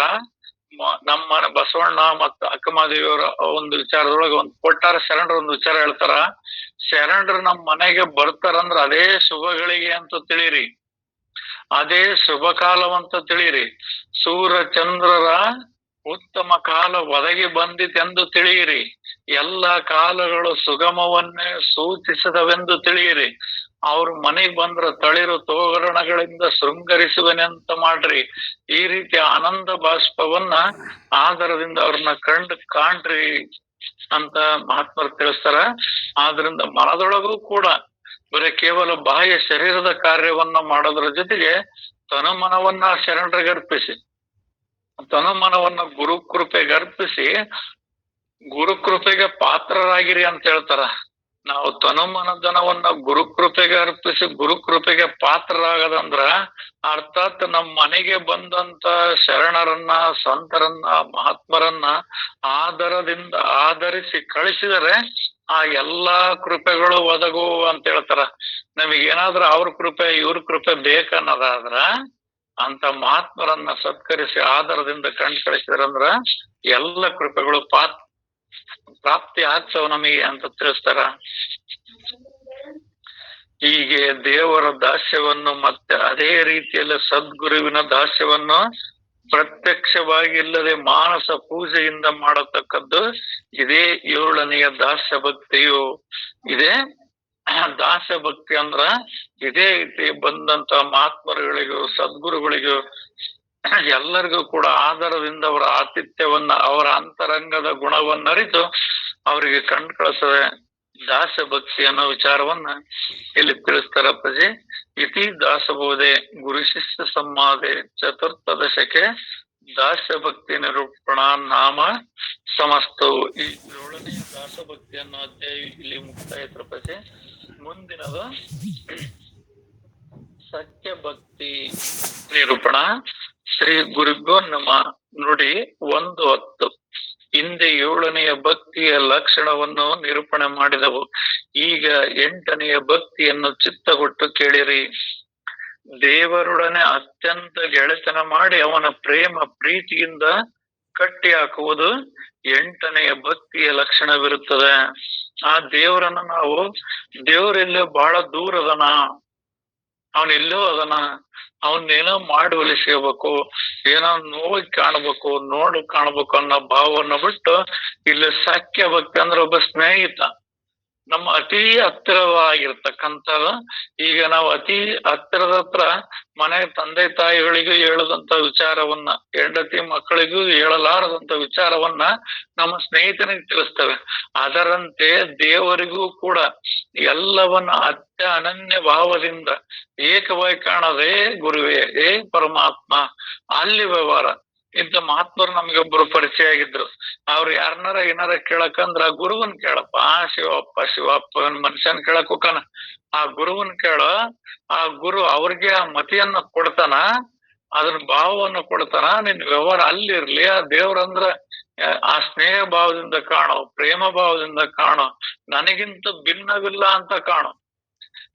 ನಮ್ಮ ಬಸವಣ್ಣ ಮತ್ತು ಅಕ್ಕಮಹಾದೇವಿಯವರ ಒಂದು ವಿಚಾರದೊಳಗೆ ಒಂದು ಕೊಟ್ಟಾರ ಶರಣರ ಒಂದು ವಿಚಾರ ಹೇಳ್ತಾರ. ಶರಣರು ನಮ್ಮ ಮನೆಗೆ ಬರ್ತಾರಂದ್ರ ಅದೇ ಶುಭಗಳಿಗೆ ಅಂತ ತಿಳಿರಿ. ಅದೇ ಶುಭ ಕಾಲವಂತ ತಿಳಿರಿ. ಸೂರ್ಯ ಚಂದ್ರರ ಉತ್ತಮ ಕಾಲ ಒದಗಿ ಬಂದಿತೆಂದು ತಿಳಿಯಿರಿ. ಎಲ್ಲ ಕಾಲಗಳು ಸುಗಮವನ್ನೇ ಸೂಚಿಸದವೆಂದು ತಿಳಿಯಿರಿ. ಅವ್ರ ಮನೆಗ್ ಬಂದ್ರ ತಳಿರು ತೋರಣಗಳಿಂದ ಶೃಂಗರಿಸುವನೆಂತ ಮಾಡ್ರಿ. ಈ ರೀತಿ ಆನಂದ ಬಾಷ್ಪವನ್ನ ಆಧಾರದಿಂದ ಅವ್ರನ್ನ ಕಂಡು ಕಾಣ್ರಿ ಅಂತ ಮಹಾತ್ಮರು ತಿಳಿಸ್ತಾರ. ಆದ್ರಿಂದ ಮನದೊಳಗೂ ಕೂಡ ಬರೀ ಕೇವಲ ಬಾಹ್ಯ ಶರೀರದ ಕಾರ್ಯವನ್ನ ಮಾಡೋದ್ರ ಜೊತೆಗೆ ತನುಮನವನ್ನ ಶರಣರಿಗೆ ಅರ್ಪಿಸಿ ತನುಮನವನ್ನ ಗುರು ಕೃಪೆಗೆ ಅರ್ಪಿಸಿ ಗುರು ಕೃಪೆಗೆ ಪಾತ್ರರಾಗಿರಿ ಅಂತ ಹೇಳ್ತಾರ. ನಾವು ತನುಮನಧನವನ್ನ ಗುರು ಕೃಪೆಗೆ ಅರ್ಪಿಸಿ ಗುರು ಕೃಪೆಗೆ ಪಾತ್ರರಾಗದಂದ್ರ ಅರ್ಥಾತ್ ನಮ್ಮ ಮನೆಗೆ ಬಂದಂತ ಶರಣರನ್ನ, ಸಂತರನ್ನ, ಮಹಾತ್ಮರನ್ನ ಆದರದಿಂದ ಆಧರಿಸಿ ಕಳಿಸಿದರೆ ಆ ಎಲ್ಲಾ ಕೃಪೆಗಳು ಒದಗು ಅಂತ ಹೇಳ್ತಾರ. ನಮಗೇನಾದ್ರೂ ಅವ್ರ ಕೃಪೆ, ಇವ್ರ ಕೃಪೆ ಬೇಕನ್ನೋದಾದ್ರ ಅಂತ ಮಹಾತ್ಮರನ್ನ ಸತ್ಕರಿಸಿ ಆಧಾರದಿಂದ ಕಂಡು ಕಳಿಸಿದ್ರಂದ್ರ ಎಲ್ಲ ಕೃಪೆಗಳು ಪಾತ್ ಪ್ರಾಪ್ತಿ ಆಗ್ತಾವ ನಮಗೆ ಅಂತ ತಿಳಿಸ್ತಾರ? ಹೀಗೆ ದೇವರ ದಾಸ್ಯವನ್ನು ಮತ್ತೆ ಅದೇ ರೀತಿಯಲ್ಲಿ ಸದ್ಗುರುವಿನ ದಾಸ್ಯವನ್ನು ಪ್ರತ್ಯಕ್ಷವಾಗಿಲ್ಲದೆ ಮಾನಸ ಪೂಜೆಯಿಂದ ಮಾಡತಕ್ಕದ್ದು ಇದೇ ಏಳನೆಯ ದಾಸ್ಯ ಭಕ್ತಿಯು ಇದೇ ದಾಸ್ಯ ಭಕ್ತಿ ಅಂದ್ರ ಇದೇ ರೀತಿ ಬಂದಂತ ಮಹಾತ್ಮರುಗಳಿಗೂ, ಸದ್ಗುರುಗಳಿಗೂ ಎಲ್ಲರಿಗೂ ಕೂಡ ಆಧಾರದಿಂದ ಅವರ ಆತಿಥ್ಯವನ್ನ, ಅವರ ಅಂತರಂಗದ ಗುಣವನ್ನರಿತು ಅವರಿಗೆ ಕಂಡು ಕಳಿಸದೆ ದಾಸ ಭಕ್ತಿ ಅನ್ನೋ ವಿಚಾರವನ್ನ ಇಲ್ಲಿ ತಿಳಿಸ್ತಾರ ಪ್ರಜೆ ಇತಿ ದಾಸಬೋಧೆ ಗುರು ಶಿಷ್ಯ ಸಂವಾದೆ ಚತುರ್ಥ ದಶಕೆ ದಾಸ್ಯ ಭಕ್ತಿ ನಿರೂಪಣ ನಾಮ ಸಮಸ್ತವು ಈ ದಾಸ ಭಕ್ತಿ ಅನ್ನೋ ಅಧ್ಯಾಯ ಇಲ್ಲಿ ಮುಕ್ತಾಯ ಪ್ರಜೆ ಮುಂದಿನದು ಸತ್ಯ ಭಕ್ತಿ ನಿರೂಪಣ. ಶ್ರೀ ಗುರುಗೋ ನಮ ನುಡಿ ಒಂದು ಹತ್ತು. ಹಿಂದೆ ಏಳನೆಯ ಭಕ್ತಿಯ ಲಕ್ಷಣವನ್ನು ನಿರೂಪಣೆ ಮಾಡಿದವು. ಈಗ ಎಂಟನೆಯ ಭಕ್ತಿಯನ್ನು ಚಿತ್ತಗೊಟ್ಟು ಕೇಳಿರಿ. ದೇವರೊಡನೆ ಅತ್ಯಂತ ಗೆಳೆತನ ಮಾಡಿ ಅವನ ಪ್ರೇಮ ಪ್ರೀತಿಯಿಂದ ಕಟ್ಟಿ ಹಾಕುವುದು ಎಂಟನೆಯ ಭಕ್ತಿಯ ಲಕ್ಷಣವಿರುತ್ತದೆ. ಆ ದೇವರನ್ನ ನಾವು ದೇವರಿಂದ ಬಹಳ ದೂರ ಅದನ ಅವನೆಲ್ಲೋ ಅದನ್ನ ಅವನ್ನೇನೋ ಮಾಡಿ ಒಲಿಸ್ಕೋಬೇಕು ಏನೋ ನೋಡಿ ಕಾಣ್ಬೇಕು, ನೋಡು ಕಾಣ್ಬೇಕು ಅನ್ನೋ ಭಾವವನ್ನು ಬಿಟ್ಟು ಇಲ್ಲಿ ಸಖ್ಯ ಭಕ್ತಿ ಅಂದ್ರೆ ಒಬ್ಬ ಸ್ನೇಹಿತ. ನಮ್ಮ ಅತಿ ಹತ್ತಿರವಾಗಿರ್ತಕ್ಕಂಥ ಈಗ ನಾವು ಅತಿ ಹತ್ತಿರದ ಹತ್ರ ಮನೆ ತಂದೆ ತಾಯಿಗಳಿಗೂ ಹೇಳದಂತ ವಿಚಾರವನ್ನ, ಹೆಂಡತಿ ಮಕ್ಕಳಿಗೂ ಹೇಳಲಾರದಂತ ವಿಚಾರವನ್ನ ನಮ್ಮ ಸ್ನೇಹಿತನಿಗೆ ತಿಳಿಸ್ತೇವೆ. ಅದರಂತೆ ದೇವರಿಗೂ ಕೂಡ ಎಲ್ಲವನ್ನ ಅತ್ಯ ಅನನ್ಯ ಭಾವದಿಂದ ಏಕವಾಗಿ ಕಾಣದೇ ಗುರುವೇ ಏ ಪರಮಾತ್ಮ, ಅಲ್ಲಿ ವ್ಯವಹಾರ. ಇಂಥ ಮಹಾತ್ಮರು ನಮಗೊಬ್ರು ಪರಿಚಯ ಆಗಿದ್ರು ಅವ್ರು ಯಾರನ್ನಾರ ಏನಾರ ಕೇಳಕಂದ್ರ ಗುರುವನ್ ಕೇಳಪ್ಪ, ಆ ಶಿವಪ್ಪ ಶಿವಪ್ಪ ಮನುಷ್ಯನ್ ಕೇಳಕ್ ಹೋಗಾನ ಆ ಗುರುವನ್ ಕೇಳ, ಆ ಗುರು ಅವ್ರಿಗೆ ಆ ಮತಿಯನ್ನ ಕೊಡ್ತಾನ ಅದನ್ನ ಭಾವವನ್ನ ಕೊಡ್ತಾನ, ನಿನ್ ವ್ಯವಹಾರ ಅಲ್ಲಿರ್ಲಿ, ಆ ದೇವ್ರಂದ್ರ ಆ ಸ್ನೇಹ ಭಾವದಿಂದ ಕಾಣೋ, ಪ್ರೇಮ ಭಾವದಿಂದ ಕಾಣೋ, ನನಗಿಂತ ಭಿನ್ನವಿಲ್ಲ ಅಂತ ಕಾಣೋ.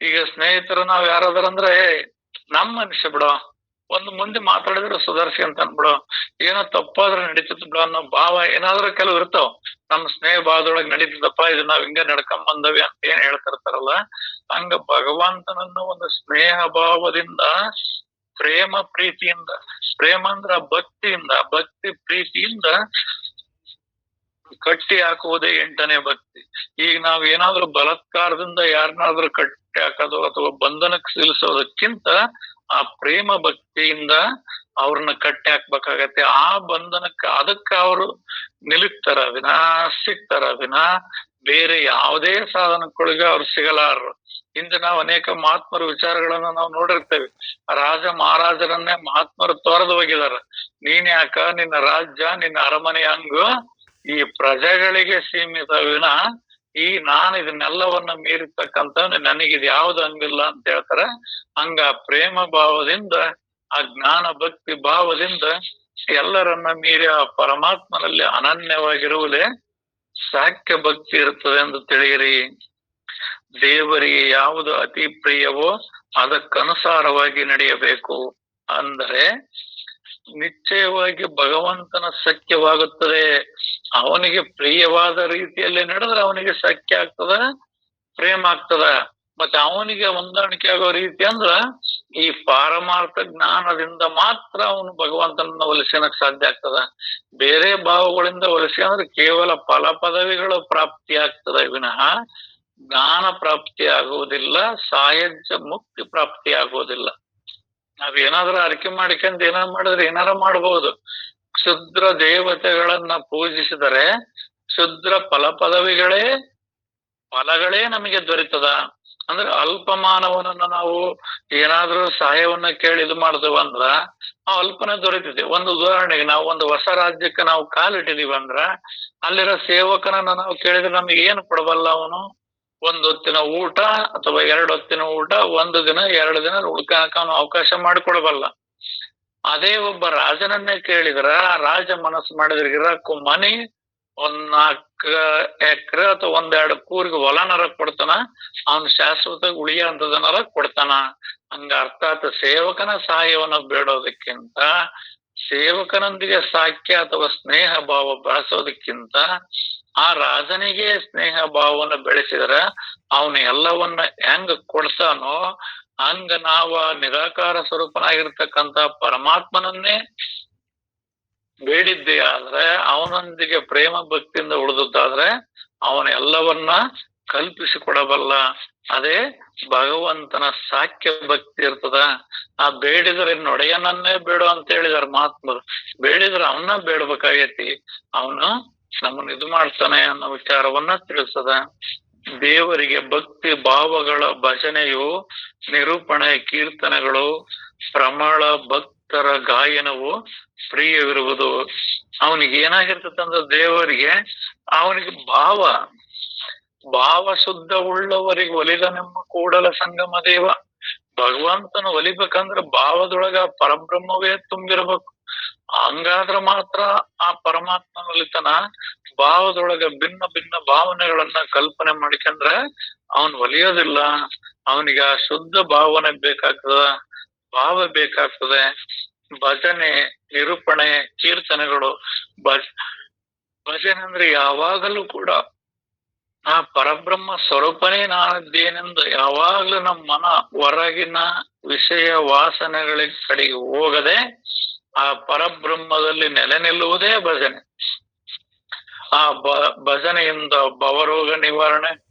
ಈಗ ಸ್ನೇಹಿತರು ನಾವ್ ಯಾರಾದ್ರಂದ್ರೆ ನಮ್ ಮನುಷ್ಯ ಬಿಡೋ ಒಂದು ಮುಂದೆ ಮಾತಾಡಿದ್ರೆ ಸುಧಾರಿಸಿ ಅಂತ ಅನ್ಬಿಡು ಏನೋ ತಪ್ಪಾದ್ರೆ ನಡೀತದ ಬಿಡು ಅನ್ನೋ ಭಾವ ಏನಾದ್ರೂ ಕೆಲವು ಇರ್ತಾವ. ನಮ್ ಸ್ನೇಹ ಭಾವದೊಳಗೆ ನಡೀತದಪ್ಪ, ಇದು ನಾವ್ ಹಿಂಗ ನಡ್ಕೊಂಡ್ ಬಂದವಿ ಅಂತ ಏನ್ ಹೇಳ್ತಿರ್ತಾರಲ್ಲ, ಹಂಗ ಭಗವಂತನನ್ನ ಒಂದು ಸ್ನೇಹ ಭಾವದಿಂದ, ಪ್ರೇಮ ಪ್ರೀತಿಯಿಂದ, ಪ್ರೇಮ ಅಂದ್ರ ಭಕ್ತಿಯಿಂದ, ಭಕ್ತಿ ಪ್ರೀತಿಯಿಂದ ಕಟ್ಟಿ ಹಾಕುವುದೇ ಎಂಟನೇ ಭಕ್ತಿ. ಈಗ ನಾವ್ ಏನಾದ್ರೂ ಬಲತ್ಕಾರದಿಂದ ಯಾರನ್ನಾದ್ರೂ ಕಟ್ಟಿ ಹಾಕೋದು ಅಥವಾ ಬಂಧನಕ್ಕೆ ಸಿಲಿಸೋದಕ್ಕಿಂತ ಆ ಪ್ರೇಮ ಭಕ್ತಿಯಿಂದ ಅವ್ರನ್ನ ಕಟ್ಟಿ ಹಾಕ್ಬೇಕಾಗತ್ತೆ. ಆ ಬಂಧನಕ್ಕೆ ಅದಕ್ಕೆ ಅವರು ನಿಲುಕ್ತಾರ ವಿನಾ ಸಿಗ್ತಾರ, ವಿನಾ ಬೇರೆ ಯಾವುದೇ ಸಾಧನಕ್ಕೊಳಗ ಅವ್ರು ಸಿಗಲಾರರು. ಇಂದು ನಾವು ಅನೇಕ ಮಹಾತ್ಮರ ವಿಚಾರಗಳನ್ನ ನಾವು ನೋಡಿರ್ತೇವೆ. ರಾಜ ಮಹಾರಾಜರನ್ನೇ ಮಹಾತ್ಮರು ತೊರೆದು ಹೋಗಿದಾರ ನೀನ್ ಯಾಕ, ನಿನ್ನ ರಾಜ್ಯ, ನಿನ್ನ ಅರಮನೆ ಹಂಗು ಈ ಪ್ರಜೆಗಳಿಗೆ ಸೀಮಿತ ವಿನ ಈ ನಾನು ಇದನ್ನೆಲ್ಲವನ್ನ ಮೀರಿರ್ತಕ್ಕಂಥ ನನಗಿದ್ ಯಾವ್ದು ಹಂಗಿಲ್ಲ ಅಂತ ಹೇಳ್ತಾರೆ. ಹಂಗ ಪ್ರೇಮ ಭಾವದಿಂದ, ಆ ಜ್ಞಾನ ಭಕ್ತಿ ಭಾವದಿಂದ ಎಲ್ಲರನ್ನ ಮೀರಿ ಆ ಪರಮಾತ್ಮನಲ್ಲಿ ಅನನ್ಯವಾಗಿರುವುದೇ ಸಾಕ್ಯ ಭಕ್ತಿ ಇರುತ್ತದೆ ಎಂದು ತಿಳಿಯಿರಿ. ದೇವರಿಗೆ ಯಾವುದು ಅತಿ ಪ್ರಿಯವೋ ಅದಕ್ಕನುಸಾರವಾಗಿ ನಡೆಯಬೇಕು. ಅಂದರೆ ನಿಶ್ಚಯವಾಗಿ ಭಗವಂತನ ಸಖ್ಯವಾಗುತ್ತದೆ. ಅವನಿಗೆ ಪ್ರಿಯವಾದ ರೀತಿಯಲ್ಲಿ ನಡೆದ್ರೆ ಅವನಿಗೆ ಸಖ್ಯ ಆಗ್ತದ, ಪ್ರೇಮ ಆಗ್ತದ. ಮತ್ತೆ ಅವನಿಗೆ ಹೊಂದಾಣಿಕೆ ಆಗೋ ರೀತಿ ಅಂದ್ರ ಈ ಪಾರಮಾರ್ಥ ಜ್ಞಾನದಿಂದ ಮಾತ್ರ ಅವನು ಭಗವಂತನನ್ನ ಒಲಿಸಿನಕ್ ಸಾಧ್ಯ ಆಗ್ತದ. ಬೇರೆ ಭಾವಗಳಿಂದ ಒಲಿಸಿ ಅಂದ್ರೆ ಕೇವಲ ಫಲ ಪದವಿಗಳು ಪ್ರಾಪ್ತಿ ಆಗ್ತದೆ ವಿನಃ ಜ್ಞಾನ ಪ್ರಾಪ್ತಿ ಆಗುವುದಿಲ್ಲ, ಸಾಯಜ್ಯ ಮುಕ್ತಿ ಪ್ರಾಪ್ತಿ ಆಗುವುದಿಲ್ಲ. ನಾವ್ ಏನಾದ್ರೂ ಅರಿಕೆ ಮಾಡಿಕೊಂಡು ಏನಾರ ಮಾಡಿದ್ರೆ ಏನಾರ ಮಾಡಬಹುದು ಕ್ಷುದ್ರ ದೇವತೆಗಳನ್ನ ಪೂಜಿಸಿದರೆ ಕ್ಷುದ್ರ ಫಲ ಪದವಿಗಳೇ ಫಲಗಳೇ ನಮಗೆ ದೊರೀತದ. ಅಂದ್ರೆ ಅಲ್ಪ ಮಾನವನನ್ನ ನಾವು ಏನಾದ್ರೂ ಸಹಾಯವನ್ನ ಕೇಳಿ ಇದು ಮಾಡ್ದೇವ ಅಂದ್ರ ಆ ಅಲ್ಪನೇ ದೊರೀತಿದೆ. ಒಂದು ಉದಾಹರಣೆಗೆ ನಾವು ಒಂದು ಹೊಸ ರಾಜ್ಯಕ್ಕೆ ನಾವು ಕಾಲಿಟ್ಟಿದೀವಿ ಅಂದ್ರ ಅಲ್ಲಿರೋ ಸೇವಕನನ್ನ ನಾವು ಕೇಳಿದ್ರೆ ನಮ್ಗೆ ಏನು ಕೊಡಬಲ್ಲ ಅವನು? ಒಂದ್ ಹೊತ್ತಿನ ಊಟ ಅಥವಾ ಎರಡು ಹೊತ್ತಿನ ಊಟ, ಒಂದು ದಿನ, ಎರಡು ದಿನ ಉಳ್ಕನಕ ಅವಕಾಶ ಮಾಡಿಕೊಡಬಲ್ಲ. ಅದೇ ಒಬ್ಬ ರಾಜನನ್ನೇ ಕೇಳಿದ್ರ ರಾಜ ಮನಸ್ಸು ಮಾಡಿದ್ರೆ ಇರಕ್ಕೂ ಮನಿ ಒಂದ್ ನಾಲ್ಕ ಎಕರೆ ಅಥವಾ ಒಂದೆರಡು ಕೂರಿಗೆ ಹೊಲನರ ಕೊಡ್ತಾನ. ಅವನ್ ಶಾಶ್ವತ ಉಳಿಯ ಅಂತದನರ ಕೊಡ್ತಾನ. ಹಂಗ ಅರ್ಥಾತ್ ಸೇವಕನ ಸಹಾಯವನ್ನ ಬೇಡೋದಕ್ಕಿಂತ, ಸೇವಕನೊಂದಿಗೆ ಸಾಕ್ಯ ಅಥವಾ ಸ್ನೇಹ ಭಾವ ಬೆಳೆಸೋದಕ್ಕಿಂತ ಆ ರಾಜನಿಗೆ ಸ್ನೇಹ ಭಾವವನ್ನ ಬೆಳೆಸಿದ್ರ ಅವನ ಎಲ್ಲವನ್ನ ಹೆಂಗ ಕೊಡ್ತಾನೋ ಹಂಗ ನಾವ ನಿರಾಕಾರ ಸ್ವರೂಪನಾಗಿರ್ತಕ್ಕಂತ ಪರಮಾತ್ಮನನ್ನೇ ಬೇಡಿದ್ದೆ. ಆದ್ರೆ ಅವನೊಂದಿಗೆ ಪ್ರೇಮ ಭಕ್ತಿಯಿಂದ ಉಳಿದದ್ದಾದ್ರೆ ಅವನ ಎಲ್ಲವನ್ನ ಕಲ್ಪಿಸಿಕೊಡಬಲ್ಲ. ಅದೇ ಭಗವಂತನ ಸಾಕ್ಯ ಭಕ್ತಿ ಇರ್ತದ. ಆ ಬೇಡಿದ್ರೆ ನೊಡೆಯನನ್ನೇ ಬೇಡು ಅಂತ ಹೇಳಿದಾರೆ ಮಹಾತ್ಮರು. ಬೇಡಿದ್ರೆ ಅವನ್ನ ಬೇಡ್ಬೇಕಾಗೈತಿ. ಅವನು ನಮ್ಮನ್ನ ಇದು ಮಾಡ್ತಾನೆ ಅನ್ನೋ ವಿಚಾರವನ್ನ ತಿಳಿಸದ ದೇವರಿಗೆ ಭಕ್ತಿ ಭಾವಗಳ ಭಜನೆಯು ನಿರೂಪಣೆ, ಕೀರ್ತನೆಗಳು ಪ್ರಮಳ ಭಕ್ತರ ಗಾಯನವು ಪ್ರಿಯವಿರುವುದು. ಅವನಿಗೆ ಏನಾಗಿರ್ತದಂದ್ರೆ ದೇವರಿಗೆ ಅವನಿಗೆ ಭಾವ ಭಾವ ಶುದ್ಧ ಉಳ್ಳವರಿಗೆ ಒಲಿದನೆಮ್ಮ ಕೂಡಲ ಸಂಗಮ ದೇವ. ಭಗವಂತನ ಒಲಿಬೇಕಂದ್ರ ಭಾವದೊಳಗ ಪರಬ್ರಹ್ಮವೇ ತುಂಬಿರ್ಬೇಕು. ಹಂಗಾದ್ರ ಮಾತ್ರ ಆ ಪರಮಾತ್ಮನಲ್ಲಿತನ ಭಾವದೊಳಗೆ ಭಿನ್ನ ಭಿನ್ನ ಭಾವನೆಗಳನ್ನ ಕಲ್ಪನೆ ಮಾಡಿಕೊಂಡ್ರೆ ಅವನ್ ಒಲಿಯೋದಿಲ್ಲ. ಅವನಿಗೆ ಆ ಶುದ್ಧ ಭಾವನೆ ಬೇಕಾಗ್ತದ, ಭಾವ ಬೇಕಾಗ್ತದೆ. ಭಜನೆ, ನಿರೂಪಣೆ, ಕೀರ್ತನೆಗಳು, ಭಜ, ಭಜನೆ ಅಂದ್ರೆ ಯಾವಾಗಲೂ ಕೂಡ ಆ ಪರಬ್ರಹ್ಮ ಸ್ವರೂಪನೇ ನಾನಿದ್ದೇನೆಂದು ಯಾವಾಗ್ಲೂ ನಮ್ಮ ಮನ, ಹೊರಗಿನ ವಿಷಯ ವಾಸನೆಗಳಿಗೆ ಕಡೆಗೆ ಹೋಗದೆ ಆ ಪರಬ್ರಹ್ಮದಲ್ಲಿ ನೆಲೆ ನಿಲ್ಲುವುದೇ ಭಜನೆ. ಆ ಬ, ಭಜನೆಯಿಂದ ಭವರೋಗ ನಿವಾರಣೆ,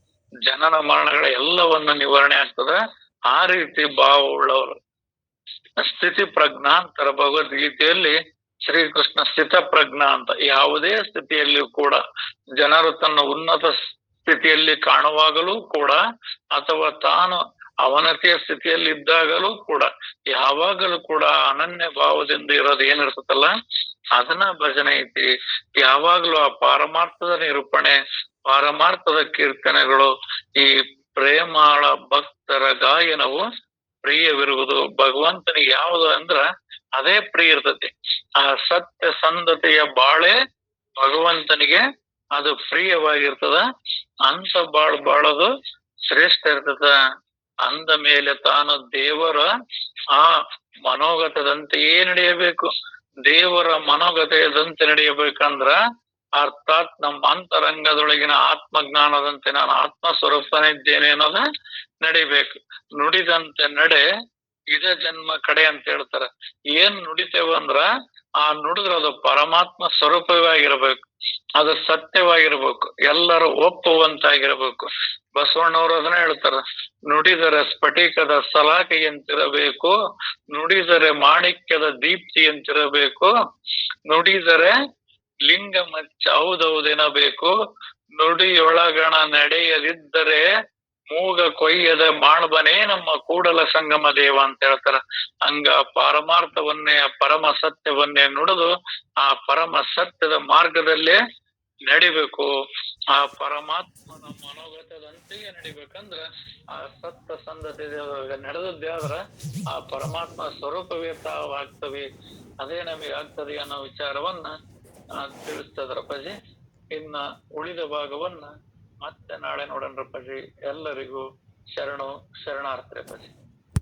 ಜನನ ಮರಣಗಳ ಎಲ್ಲವನ್ನು ನಿವಾರಣೆ ಆಗ್ತದೆ. ಆ ರೀತಿ ಭಾವ ಉಳ್ಳವರು. ಸ್ಥಿತಿ ಪ್ರಜ್ಞಾ ಅಂತಾರೆ ಭಗವದ್ಗೀತೆಯಲ್ಲಿ ಶ್ರೀಕೃಷ್ಣ ಸ್ಥಿತ ಪ್ರಜ್ಞಾ ಅಂತ. ಯಾವುದೇ ಸ್ಥಿತಿಯಲ್ಲಿಯೂ ಕೂಡ ಜನರು ತನ್ನ ಉನ್ನತ ಸ್ಥಿತಿಯಲ್ಲಿ ಕಾಣುವಾಗಲೂ ಕೂಡ ಅಥವಾ ತಾನು ಅವನತಿಯ ಸ್ಥಿತಿಯಲ್ಲಿ ಇದ್ದಾಗಲೂ ಕೂಡ, ಯಾವಾಗಲೂ ಕೂಡ ಅನನ್ಯ ಭಾವದಿಂದ ಇರೋದು ಏನಿರ್ತದಲ್ಲ ಅದನ್ನ ಭಜನೆ ಐತಿ ಯಾವಾಗ್ಲೂ ಆ ಪಾರಮಾರ್ಥದ ನಿರೂಪಣೆ, ಪಾರಮಾರ್ಥದ ಕೀರ್ತನೆಗಳು, ಈ ಪ್ರೇಮಾಳ ಭಕ್ತರ ಗಾಯನವು ಪ್ರಿಯವಿರುವುದು. ಭಗವಂತನಿಗೆ ಯಾವುದು ಅಂದ್ರ ಅದೇ ಪ್ರಿಯ ಇರ್ತತಿ ಆ ಸತ್ಯ ಸಂದತೆಯ ಬಾಳೆ ಭಗವಂತನಿಗೆ ಅದು ಪ್ರಿಯವಾಗಿರ್ತದ. ಅಂತ ಬಾಳ್ ಬಾಳೋದು ಶ್ರೇಷ್ಠ ಇರ್ತದ. ಅಂದ ಮೇಲೆ ತಾನು ದೇವರ ಆ ಮನೋಗತದಂತೆಯೇ ನಡೆಯಬೇಕು. ದೇವರ ಮನೋಗತದಂತೆ ನಡೆಯಬೇಕಂದ್ರ ಅರ್ಥಾತ್ ನಮ್ಮ ಅಂತರಂಗದೊಳಗಿನ ಆತ್ಮಜ್ಞಾನದಂತೆ ನಾನು ಆತ್ಮ ಸ್ವರೂಪನಿದ್ದೇನೆ ಅನ್ನೋದ ನಡಿಬೇಕು. ನುಡಿದಂತೆ ನಡೆ, ಇದ ಜನ್ಮ ಕಡೆ ಅಂತ ಹೇಳ್ತಾರ. ಏನ್ ನುಡಿತೇವ ಅಂದ್ರ ಆ ನುಡಿದ್ರೆ ಅದು ಪರಮಾತ್ಮ ಸ್ವರೂಪವಾಗಿರ್ಬೇಕು, ಅದು ಸತ್ಯವಾಗಿರ್ಬೇಕು, ಎಲ್ಲರೂ ಒಪ್ಪುವಂತಾಗಿರ್ಬೇಕು. ಬಸವಣ್ಣವರು ಅದನ್ನ ಹೇಳ್ತಾರ, ನುಡಿದರೆ ಸ್ಫಟಿಕದ ಸಲಾಕೆಯಂತಿರಬೇಕು, ನುಡಿದರೆ ಮಾಣಿಕ್ಯದ ದೀಪ್ತಿಯಂತಿರಬೇಕು, ನುಡಿದರೆ ಲಿಂಗ ಮಚ್ಚ ಹೌದೌದೆನಬೇಕು, ನುಡಿಯೊಳಗಣ ನಡೆಯದಿದ್ದರೆ ಮೂಗ ಕೊಯ್ಯದ ಮಾಣ್ಬನೇ ನಮ್ಮ ಕೂಡಲ ಸಂಗಮ ದೇವ ಅಂತ ಹೇಳ್ತಾರ. ಹಂಗ ಆ ಪರಮ ಸತ್ಯವನ್ನೇ ನುಡಿದು ಆ ಪರಮ ಸತ್ಯದ ಮಾರ್ಗದಲ್ಲೇ ನಡಿಬೇಕು. ಆ ಪರಮಾತ್ಮನ ಮನೋಗತದಂತೆಯೇ ನಡಿಬೇಕಂದ್ರ ಆ ಸತ್ಯ ಸಂದತಿ ನಡೆದದ್ದೇ ಆದ್ರ ಆ ಪರಮಾತ್ಮ ಸ್ವರೂಪವೇ ತಾವಾಗ್ತವೆ ಅದೇ ನಮಗೆ ಆಗ್ತದೆ ಅನ್ನೋ ವಿಚಾರವನ್ನ ತಿಳಿಸ್ತದ್ರ ತಿಳಿಸ್ತದ್ರಪ್ಪಾಜಿ. ಇನ್ನ ಉಳಿದ ಭಾಗವನ್ನ ಮತ್ತೆ ನಾಳೆ ನೋಡೋಣ ಪಜಿ ಎಲ್ಲರಿಗೂ ಶರಣು ಶರಣಾರ್ಥಿ ಅಪ್ಪಾಜಿ